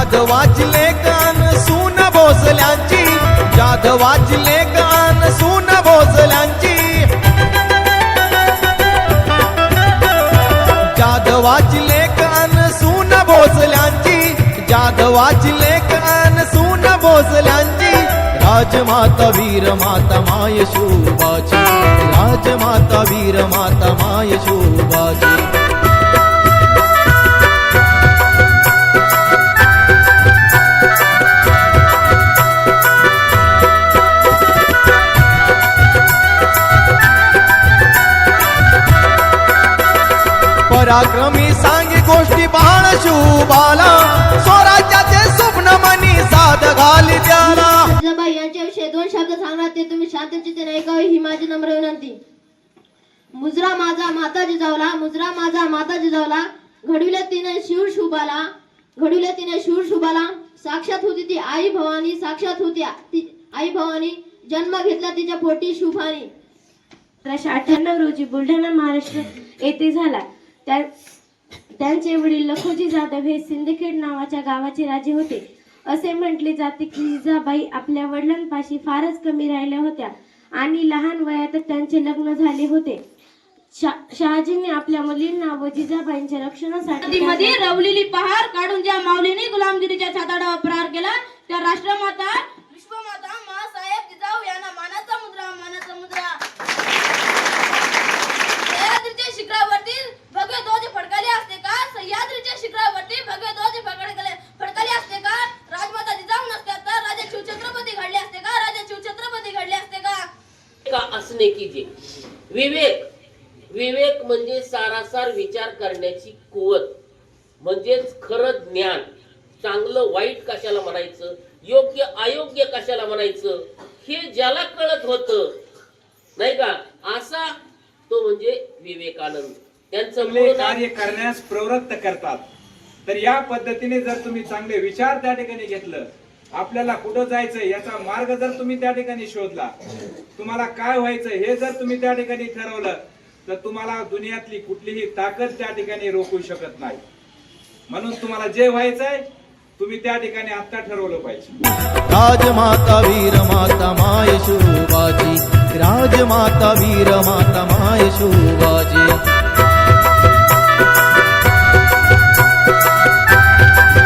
जाधवाजले गान सून भोसल्यांची. जाधवाजले गान सून भोसल्यांची. जाधवाजले गान सून भोसल्यांची. जाधवाजले गान सून भोसल्यांची. राजमाता वीर माता माय शोभाची राजमाता वीर माता माय शोभाची पराक्रमी सांगी गोष्टी बाळ शुभाला. स्वराज्याचे स्वप्न मनी साध घाली त्याला. जिजाबाई यांच्याविषयी दोन शब्द सांगणार ते तुम्ही शांतचितेने ऐकावे ही माझी नम्र विनंती. मुजरा माझा माता जिजावला मुजरा माझा माता जिजावला घडविले तिने शिव शुभाला घडविले तिने शिव शुभाला. साक्षात होती ती आई भवानी साक्षात होती ती आई भवानी. जन्म घेतला तिच्या पोटी शुभानी. अठराशे अठ्ठ्याण्णव रोजी बुलढाणा महाराष्ट्र येथे झाला. त्या त्यांचे वडील लखोजी जाधव हे सिंदखेड नावाच्या गावाचे राजे होते. असे म्हटले जाते की जिजाबाई आपल्या वडिलांपाशी फारच कमी राहिल्या होत्या आणि लहान वयातच त्यांचे लग्न झाले होते. शा- शहाजींनी आपल्या मुलींना व जिजाबाईंच्या रक्षणासाठी नदीमध्ये रवलेली पहार काढून ज्या माऊलीने गुलामगिरीच्या छाताडावर प्रहार केला त्या राष्ट्रमाता जे विवेक विवेक म्हणजे सारासार विचार करण्याची कुवत म्हणजेच खरं ज्ञान. चांगलं वाईट कशाला म्हणायचं? योग्य अयोग्य कशाला म्हणायचं? हे ज्याला कळत होत नाही का? असा तो म्हणजे विवेकानंद. त्यांचं कार्य करण्यास प्रवृत्त करतात. तर या पद्धतीने जर तुम्ही चांगले विचार त्या ठिकाणी घेतलं आपल्याला कुठं जायचं याचा मार्ग जर तुम्ही त्या ठिकाणी शोधला तुम्हाला काय व्हायचं हे जर तुम्ही त्या ठिकाणी ठरवलं तर तुम्हाला दुनियातली कुठलीही ताकद त्या ठिकाणी रोखू शकत नाही. म्हणून तुम्हाला जे व्हायचंय तुम्ही त्या ठिकाणी आता ठरवलं पाहिजे. राजमाता वीर माता माय शोभाची राजमाता वीर माता माय शोभा